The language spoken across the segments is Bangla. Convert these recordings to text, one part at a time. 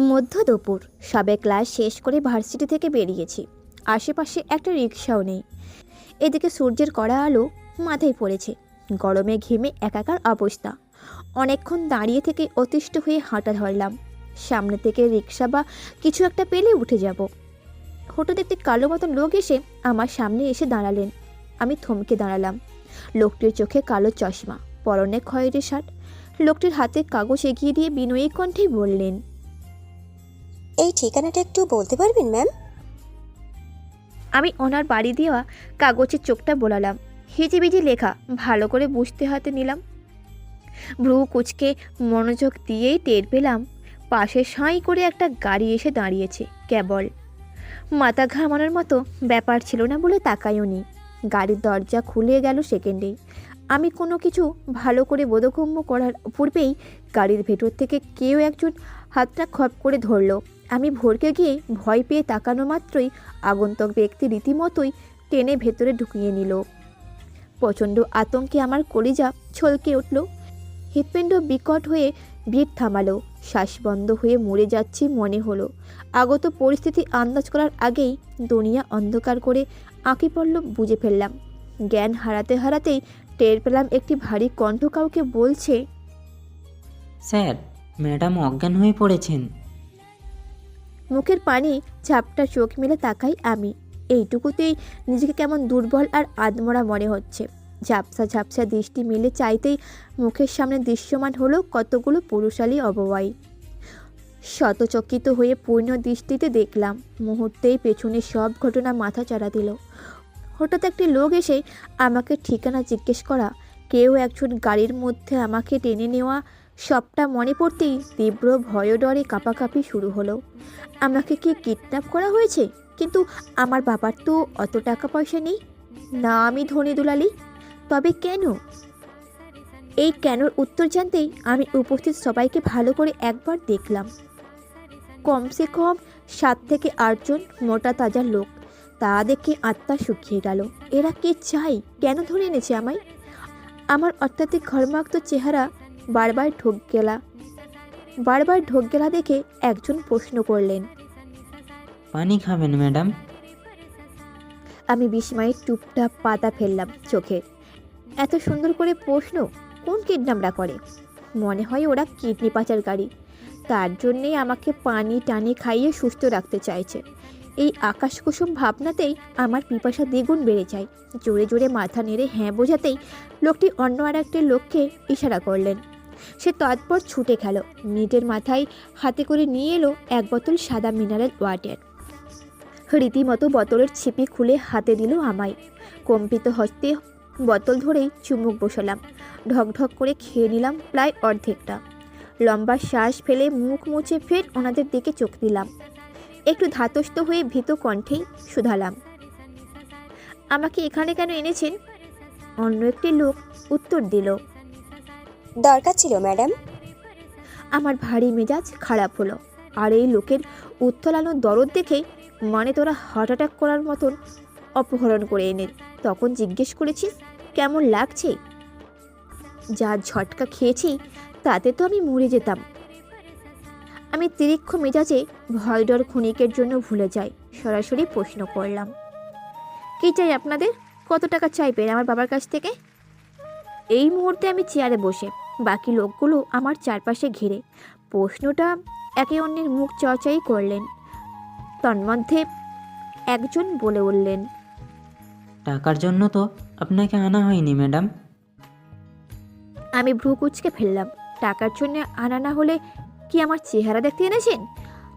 মধ্য দুপুর। সবে ক্লাস শেষ করে ভার্সিটি থেকে বেরিয়েছি। আশেপাশে একটা রিক্সাও নেই। এদিকে সূর্যের কড়া আলো মাথায় পড়েছে। গরমে ঘেমে একাকার অবস্থা। অনেকক্ষণ দাঁড়িয়ে থেকে অতিষ্ঠ হয়ে হাঁটা ধরলাম। সামনে থেকে রিক্সা বা কিছু একটা পেলে উঠে যাব। হঠাৎ একটি কালো মতন লোক এসে আমার সামনে এসে দাঁড়ালেন। আমি থমকে দাঁড়ালাম। লোকটির চোখে কালো চশমা, পরনে খয়েরি শার্ট। লোকটির হাতে কাগজ এগিয়ে দিয়ে বিনয়ী কণ্ঠেই বললেন এই ঠিকানাটা একটু বলতে পারবেন, ম্যাম? আমি ওনার বাড়ি দেওয়া কাগজের চোখটা বোলালাম। হিজিবিজি লেখা, ভালো করে বুঝতে হাতে নিলাম। ভ্রু কুচকে মনোযোগ দিয়েই টের পেলাম, পাশে সাঁই করে একটা গাড়ি এসে দাঁড়িয়েছে, কেবল। মাথা ঘামানোর মতো ব্যাপার ছিল না বলে তাকাইও নি গাড়ির দরজা খুলে গেল সেকেন্ডেই আমি কোনো কিছু ভালো করে বোধগম্য করার পূর্বেই গাড়ির ভেতর থেকে কেউ একজন হাতটা খপ করে ধরলো। আমি ভরকে গিয়ে ভয় পেয়ে তাকানো মাত্রই আগন্তক ব্যক্তি রীতিমতোই টেনে ভেতরে ঢুকিয়ে নিল। প্রচণ্ড আতঙ্কে আমার কলিজা ছলকে উঠল। হৃৎপিণ্ড বিকট হয়ে ভিড় থামালো। শ্বাস বন্ধ হয়ে মরে যাচ্ছি মনে হলো। আগত পরিস্থিতি আন্দাজ করার আগেই দুনিয়া অন্ধকার করে আঁকি পড়ল, বুঝে ফেললাম। জ্ঞান হারাতে হারাতেই টের পেলাম একটি ভারী কণ্ঠ কাউকে বলছে স্যার ম্যাডাম অজ্ঞান হয়ে পড়েছেন। মুখের পানি ঝাপটা চোখ মেলে তাকাই আমি। এইটুকুতেই নিজেকে কেমন দুর্বল আর আদমরা মনে হচ্ছে। ঝাপসা ঝাপসা দৃষ্টি মিলে চাইতেই মুখের সামনে দৃশ্যমান হলো কতগুলো পুরুষালী অবয়ব শতচকিত হয়ে পূর্ণ দৃষ্টিতে দেখলাম মুহূর্তেই পেছনে সব ঘটনা মাথা চাড়া দিল। হঠাৎ একটি লোক এসে আমাকে ঠিকানা জিজ্ঞেস করা। কেউ একজন গাড়ির মধ্যে আমাকে টেনে নেওয়া। সবটা মনে পড়তেই তীব্র ভয় ডরে কাঁপাকাঁপি শুরু হলো। আমাকে কি কিডন্যাপ করা হয়েছে? কিন্তু আমার বাবার তো অত টাকা পয়সা নেই। না আমি ধনী দুলালি। তবে কেন? এই কেনর উত্তর জানতেই আমি উপস্থিত সবাইকে ভালো করে একবার দেখলাম। কমসে কম সাত থেকে আটজন মোটা তাজা লোক। তা দেখে আত্মা শুকিয়ে গেল। এরা কে চাই? কেন ধরে এনেছে আমায়? আমার অত্যাধিক ঘর্মাক্ত চেহারা বারবার ঢোক গেলা। বারবার ঢোক গেলা দেখে একজন প্রশ্ন করলেন পানি খাবেন ম্যাডাম? আমি বিস্ময়ে টুপটাপ পাতা ফেললাম চোখে। এত সুন্দর করে প্রশ্ন কোন কিডন্যাপরা করে? মনে হয় ওরা কিডনি পাচারকারী। তার জন্যেই আমাকে পানি টানি খাইয়ে সুস্থ রাখতে চাইছে। এই আকাশ কুসুম ভাবনাতেই আমার পিপাসা দ্বিগুণ বেড়ে যায়। জোরে জোরে মাথা নেড়ে হ্যাঁ বোঝাতেই লোকটি অন্য আর একটি লোককে ইশারা করলেন। সে তৎপর ছুটে গেল। মিনিটের মাথায় হাতে করে নিয়ে এলো এক বোতল সাদা মিনারেল ওয়াটার। রীতিমতো বোতলের ছিপি খুলে হাতে দিল আমায়। কম্পিত হস্তে বোতল ধরেই চুমুক বসালাম। ঢকঢক করে খেয়ে নিলাম প্রায় অর্ধেকটা। লম্বা শ্বাস ফেলে মুখ মুছে ফের ওনাদের দিকে চোখ দিলাম। একটু ধাতস্থ হয়ে ভীত কণ্ঠেই শুধালাম। আমাকে এখানে কেন এনেছেন? অন্য একটি লোক উত্তর দিল। দরকার ছিল ম্যাডাম। আমার ভারী মেজাজ খারাপ হলো আর এই লোকের উত্তলানো দরদ দেখে মানে তোরা হার্ট অ্যাটাক করার মতন অপহরণ করে এনে তখন জিজ্ঞেস করেছিস কেমন লাগছে? যা ঝটকা খেয়েছি তাতে তো আমি মরে যেতাম। আমি তিরিক্ষ মেজাজে ভয় ডর ক্ষণিকের জন্য ভুলে যাই সরাসরি প্রশ্ন করলাম। কী চাই আপনাদের? কত টাকা চাইবেন আমার বাবার কাছ থেকে? এই মুহূর্তে আমি চেয়ারে বসে বাকি লোকগুলো আমার চারপাশে ঘিরে। প্রশ্নটা একে অন্যের মুখ চর্চাই করলেন। তন্মধ্যে একজন বলে উঠলেন টাকার জন্য তো আপনাকে আনা হয়নি ম্যাডাম। আমি ভ্রু কুচকে ফেললাম। টাকার জন্য আনা না হলে কি আমার চেহারা দেখতে এনেছেন?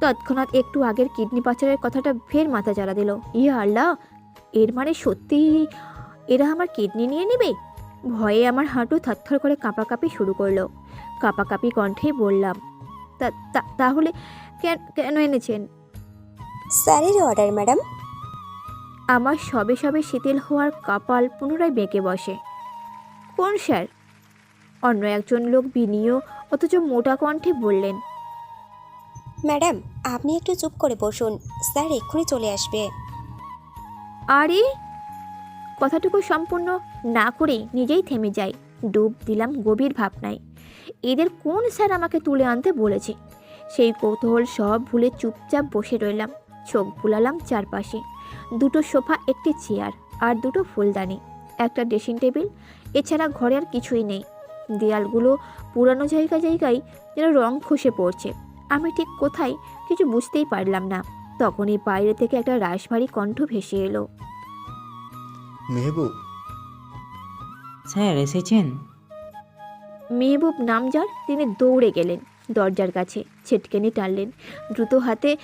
তৎক্ষণাৎ একটু আগের কিডনি পাচারের কথাটা ফের মাথা চারা দিল। ইয়া আল্লাহ এর মানে সত্যি এরা আমার কিডনি নিয়ে নেবে? ভয়ে আমার হাঁটু থরথর করে কাঁপাকাঁপি শুরু করল। কাঁপাকাঁপি কণ্ঠে বললাম "তা- তা- তাহলে কেন- কেন এনেছেন? স্যারের অর্ডার ম্যাডাম। আমার সবে সবে শিথিল হওয়ার কপাল পুনরায় বেঁকে বসে। কোন স্যার? অন্য একজন লোক বিনীয় অথচ মোটা কণ্ঠে বললেন ম্যাডাম আপনি একটু চুপ করে বসুন। স্যার এক্ষুনি চলে আসবে। আরে কথাটুকু সম্পূর্ণ না করে নিজেই থেমে যাই। ডুব দিলাম গভীর ভাবনায়। এদের কোন স্যার আমাকে তুলে আনতে বলেছে? সেই কৌতূহল সব ভুলে চুপচাপ বসে রইলাম। চোখ বুলালাম চারপাশে। দুটো সোফা একটি চেয়ার আর দুটো ফুলদানি। একটা ড্রেসিং টেবিল এছাড়া ঘরে আর কিছুই নেই। দেয়ালগুলো পুরানো জায়গা জায়গায় যেন রং খসে পড়ছে। আমি ঠিক কোথায় কিছু বুঝতেই পারলাম না। তখনই বাইরে থেকে একটা রাশভারী কণ্ঠ ভেসে এলো। মেহবুব। স্যার এসেছেন? মেহবুব নাম যার তিনি দৌড়ে গেলেন দরজার কাছে ছেটকেনি টানলেন। দ্রুত হাতে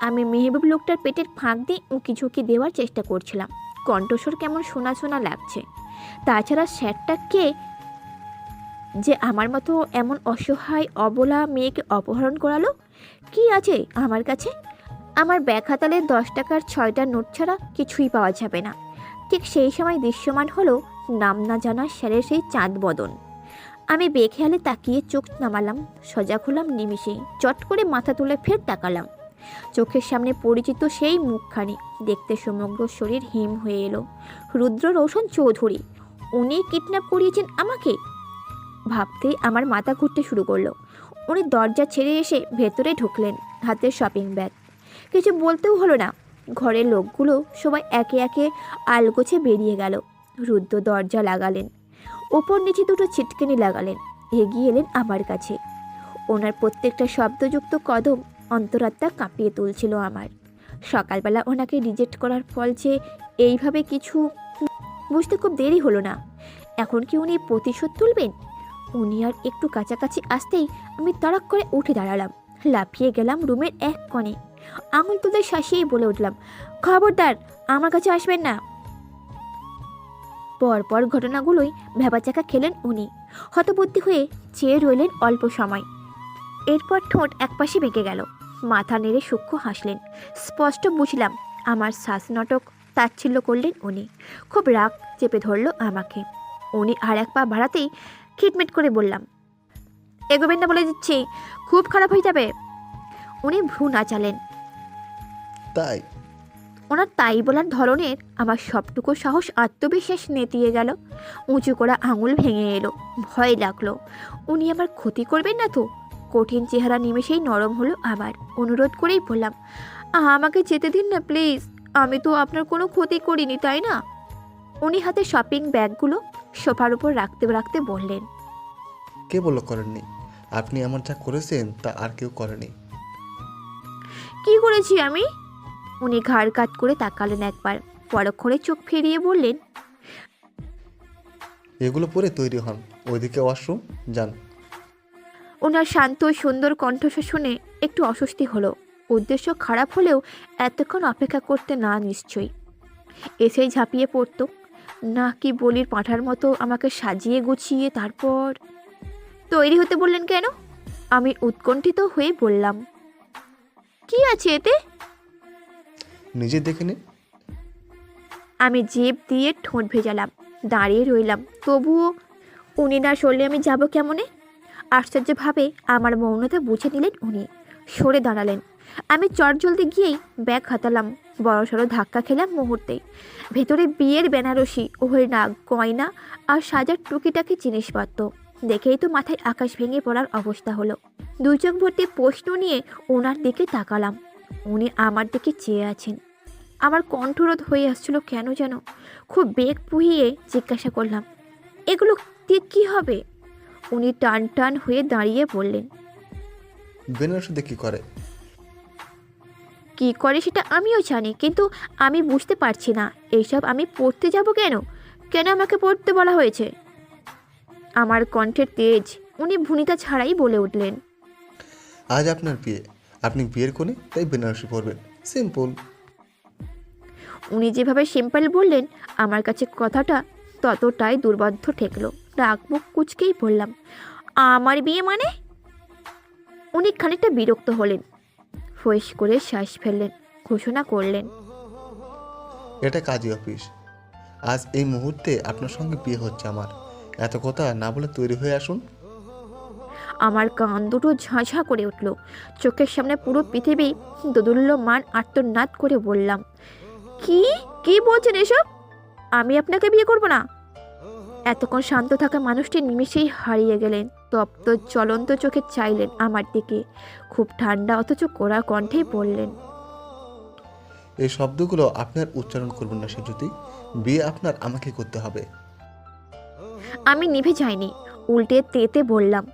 আমি মেহবুব লোকটার পেটের ফাঁক দিয়ে উঁকি ঝুঁকি দেওয়ার চেষ্টা করছিলাম। কণ্ঠস্বর কেমন শোনা শোনা লাগছে। তাছাড়া স্যারটা কে যে আমার মতো এমন অসহায়, অবলা মেয়েকে অপহরণ করালো? কি আছে আমার কাছে? আমার ব্যাগ হাতালে দশ টাকার ছয়টা নোট ছাড়া কিছুই পাওয়া যাবে না। ঠিক সেই সময় দৃশ্যমান হলো নাম না জানা স্যারের সেই চাঁদ বদন। আমি বেখেয়ালে তাকিয়ে চোখ নামালাম, সজাগ হলাম নিমিষেই চট করে মাথা তুলে ফের তাকালাম। চোখের সামনে পরিচিত সেই মুখখানি, দেখতে সমগ্র শরীর হিম হয়ে এলো। রুদ্র রোশন চৌধুরী, উনি কিডন্যাপ করিয়েছেন আমাকে? ভাবতেই আমার মাথা ঘুরতে শুরু করল। উনি দরজা ছেড়ে এসে ভেতরে ঢুকলেন হাতে শপিং ব্যাগ কিছু বলতেও হলো না। ঘরের লোকগুলো সবাই একে একে আলগোছে বেরিয়ে গেল। রুদ্র দরজা লাগালেন। ওপর নিচে দুটো ছিটকেনি লাগালেন। এগিয়ে এলেন আমার কাছে। ওনার প্রত্যেকটা শব্দযুক্ত কদম অন্তরাত্মা কাঁপিয়ে তুলছিল আমার। সকালবেলা ওনাকে রিজেক্ট করার ফল যে এইভাবে কিছু বুঝতে খুব দেরি হলো না। এখন কি উনি প্রতিশোধ তুলবেন? উনি আর একটু কাছাকাছি আসতেই আমি তড়াক করে উঠে দাঁড়ালাম। লাফিয়ে গেলাম রুমের এক কোণে। আঙুল তুলে শাসিয়ে বলে উঠলাম, খবরদার, আমার কাছে আসবেন না। পরপর ঘটনাগুলোই ভেবাচাকা খেলেন উনি। হতবুদ্ধি হয়ে চেয়ে রইলেন অল্প সময়। এরপর ঠোঁট একপাশে বেঁকে গেল। মাথা নেড়ে সূক্ষ্ম হাসলেন। স্পষ্ট বুঝলাম, আমার শ্বাসনাটক তাচ্ছিল্য করলেন উনি। খুব রাগ চেপে ধরল আমাকে। উনি আর এক পা বাড়াতেই খিটমিট করে বললাম এগোবেন না বলে দিচ্ছি খুব খারাপ হয়ে যাবে। উনি ভ্রু নাচালেন। তাই? ওনার তাই বলার ধরনের আমার সবটুকু সাহস আত্মবিশ্বাস নেতিয়ে গেল। উঁচু করা আঙুল ভেঙে এলো ভয় লাগল। উনি আমার ক্ষতি করবেন না তো? কঠিন চেহারা নিমেষেই নরম হলো আবার। অনুরোধ করেই বললাম "আহা, আমাকে যেতে দিন না প্লিজ। আমি তো আপনার কোনো ক্ষতি করিনি তাই না? উনি হাতে শপিং ব্যাগগুলো সোফার উপর রাখতে রাখতে বললেন কে বলল করেননি? আপনি আমার যা করেছেন তা আর কেউ করেনি। কি করেছি আমি? উনি ঘাড় কাত করে তাকালেন একবার পরক্ষণে চোখ ফিরিয়ে বললেন এগুলো পরে তৈরি হন ওইদিকে ওয়াশরুম যান। ওনার শান্ত সুন্দর কণ্ঠস্বর শুনে একটু অস্বস্তি হলো। উদ্দেশ্য খারাপ হলেও এতক্ষণ অপেক্ষা করতে না নিশ্চয়ই। এসেই ঝাঁপিয়ে পড়তো। না কি বলির পাঁঠার মতো আমাকে সাজিয়ে গুছিয়ে তারপর? তৈরি হতে বললেন কেন? আমি উৎকণ্ঠিত হয়ে বললাম কি আছে এতে? নিজে দেখে নিন আমি জেব দিয়ে ঠোঁট ভেজালাম দাঁড়িয়ে রইলাম। তবুও উনি না সরলে আমি যাব কেমনে? আশ্চর্যভাবে আমার মৌনতা বুঝে নিলেন উনি। সরে দাঁড়ালেন। আমি চট চটজলদি গিয়েই ব্যাগ হাতালাম। বড়সড় ধাক্কা খেলাম মুহূর্তেই। ভেতরে বিয়ের বেনারসি ওহের নাক গয়না আর সাজার টুকিটাকি জিনিসপত্র। দেখেই তো মাথায় আকাশ ভেঙে পড়ার অবস্থা হলো। দুই চোখ ভর্তি প্রশ্ন নিয়ে ওনার দিকে তাকালাম। উনি আমার দিকে চেয়ে আছেন। আমার কণ্ঠরোধ হয়ে আসছিল কেন যেন? খুব বেগ পুহিয়ে জিজ্ঞাসা করলাম, এগুলো দিয়ে কী হবে? উনি টান টান হয়ে দাঁড়িয়ে বললেন, বেনারসিতে কি করে? কি করে সেটা আমিও জানি কিন্তু আমি বুঝতে পারছি না। এইসব আমি পড়তে যাব কেন? কেন আমাকে পড়তে বলা হয়েছে? আমার কণ্ঠের তেজ উনি ভুনিতা ছাড়াই বলে উঠলেন। আজ আপনার বিয়ে। আপনি বিয়ের কোণে তাই বেনারসি পরবেন। সিম্পল। উনি যেভাবে সিম্পল বললেন আমার কাছে কথাটা ততটাই দুর্বদ্ধ ঠেকলো। মুখ কুচকেই বললাম আমার বিয়ে মানে? উনি খানিকটা বিরক্ত হলেন। ফয়েস করে শ্বাস ফেললেন ঘোষণা করলেন। এটা কাজী অফিস। আজ এই মুহূর্তে আপনার সঙ্গে বিয়ে হচ্ছে আমার। এত কথা না বলে তৈরি হয়ে আসুন। আমার কান দুটো ঝাঁঝা করে উঠল। চোখের সামনে পুরো পৃথিবী দোদুল্যমান আত্মনাদ করে বললাম কি? কি বলছেন এসব? আমি আপনাকে বিয়ে করব না? এতক্ষণ শান্ত থাকা মানুষটি নিমেষেই হারিয়ে গেলেন তপ্ত জ্বলন্ত চোখে চাইলেন আমার দিকে খুব ঠান্ডা অথচ কোরা কণ্ঠেই বললেন এই শব্দগুলো আপনার উচ্চারণ করবেন না সেজুতি বিয়ে আপনার আমাকে করতে হবে। আমি নিভে যাইনি উল্টে তেতে বললাম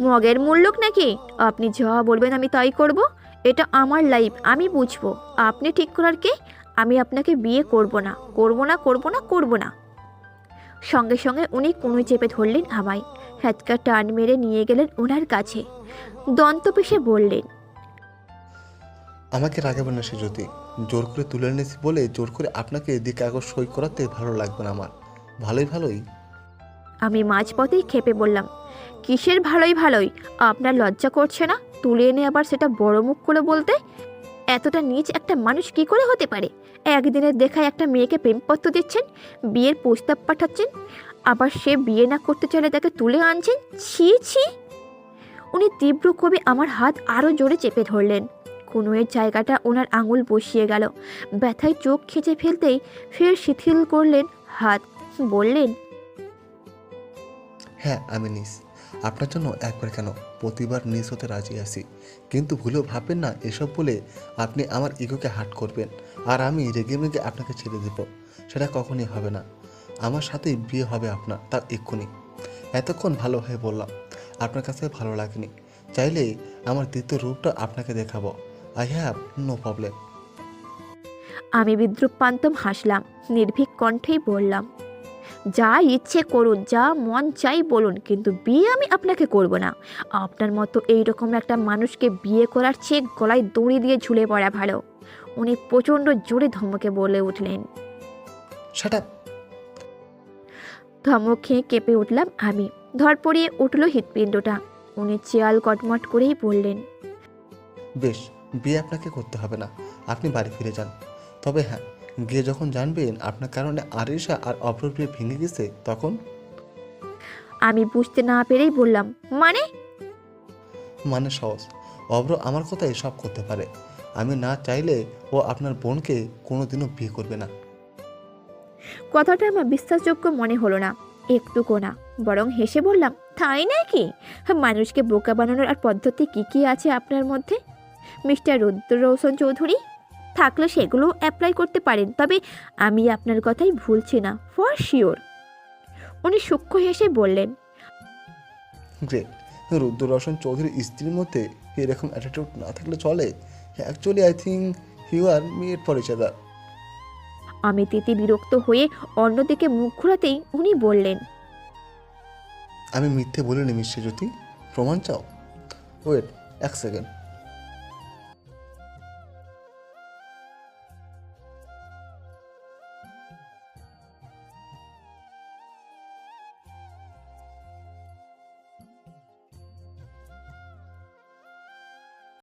মগের মূল্যক নাকি? আপনি যা বলবেন আমি তাই করব এটা আমার লাইফ আমি বুঝব আপনি ঠিক করার কে? আমি আপনাকে বিয়ে করব না করব না করব না করব না। সঙ্গে সঙ্গে উনি কোনোই চেপে ধরলেন আমায়। হ্যাচকা টান মেরে নিয়ে গেলেন ওনার কাছে। দন্ত পিষে বললেন আমাকে রাগাবেন না সেজুতি জোর করে তুলে এনেছি বলে জোর করে আপনাকে এদিকে কাগজ সই করাতে ভালো লাগবে না আমার। ভালোই ভালোই। আমি মাঝপথেই খেপে বললাম কিসের ভালোই ভালোই? আপনার লজ্জা করছে না? তুলে এনে আবার সেটা বড় মুখ করে বলতে? এতটা নিচ একটা মানুষ কি করে হতে পারে? একদিনের দেখায় একটা মেয়েকে প্রেমপত্র দিচ্ছেন, বিয়ের প্রস্তাব পাঠাচ্ছেন, আবার সে বিয়ে না করতে চাইলে তাকে তুলে আনছেন? ছি ছি। উনি তীব্র কবি আমার হাত আরও জোরে চেপে ধরলেন। কুনুয়ের জায়গাটা ওনার আঙুল বসিয়ে গেল। ব্যথায় চোখ খিচে ফেলতেই ফের শিথিল করলেন হাত। বললেন হ্যাঁ আমি নিস। আপনার জন্য একবার কেন প্রতিবার নিজ হতে রাজি আছি। কিন্তু ভুলেও ভাববেন না, এসব বলে আপনি আমার ইগোকে হাট করবেন আর আমি রেগে মেগে আপনাকে ছেড়ে দেব। সেটা কখনই হবে না। আমার সাথেই বিয়ে হবে আপনার তার এক্ষুনি। এতক্ষণ ভালো হয়ে বললাম, আপনার কাছে ভালো লাগেনি। চাইলে আমার দ্বিতীয় রূপটা আপনাকে দেখাবো। আই হ্যাভ নো প্রবলেম আমি বিদ্রুপ পান্তম হাসলাম, নির্ভীক কণ্ঠেই বললাম যা ইচ্ছে করুন যা মন চাই বলুন কিন্তু বিয়ে আমি আপনাকে করব না। আপনার মতো এইরকম একটা মানুষকে বিয়ে করার চেয়ে গলায় দড়ি দিয়ে ঝুলে পড়া ভালো। উনি প্রচণ্ড জোরে ধমকে বলে উঠলেন। ধমক খেয়ে কেঁপে উঠলাম আমি। ধর পড়িয়ে উঠল হৃৎপিণ্ডটা। উনি চেয়াল কটমট করেই বললেন বেশ বিয়ে আপনাকে করতে হবে না। আপনি বাড়ি ফিরে যান। তবে হ্যাঁ গিয়ে যখন জানবেন আপনার কারণে আরিশা আর অপর বিয়ে ভেঙে গেছে তখন? আমি বুঝতে না পেরেই বললাম মানে? মানে সহজ। অব্র আমার কথাই সব করতে পারে। আমি না চাইলে ও আপনার বোনকে কোনোদিনও বিয়ে করবে না। কথাটা আমার বিশ্বাসযোগ্য মনে হলো না একটুকু না। বরং হেসে বললাম তাই নাকি? মানুষকে বোকা বানানোর আর পদ্ধতি কি কি আছে আপনার মধ্যে? মিস্টার রুদ্র রোশন চৌধুরী? থাকলে সেগুলো অ্যাপ্লাই করতে পারেন। তবে আমি আপনার কথাই ভুলছি না ফর শিওর উনি সূক্ষ্ম হেসে বললেন গ্রেট রুদ্র রোশন চৌধুরীর স্ত্রীর মধ্যে এরকম অ্যাটিটিউড না থাকলে চলে? Actually I think you are made for each other আমি তিতি বিরক্ত হয়ে অন্যদিকে মুখ ঘোরাতেই উনি বললেন আমি মিথ্যে বলিনি মিশ্রী জ্যোতি। প্রমাণ চাও? ওয়েট এক সেকেন্ড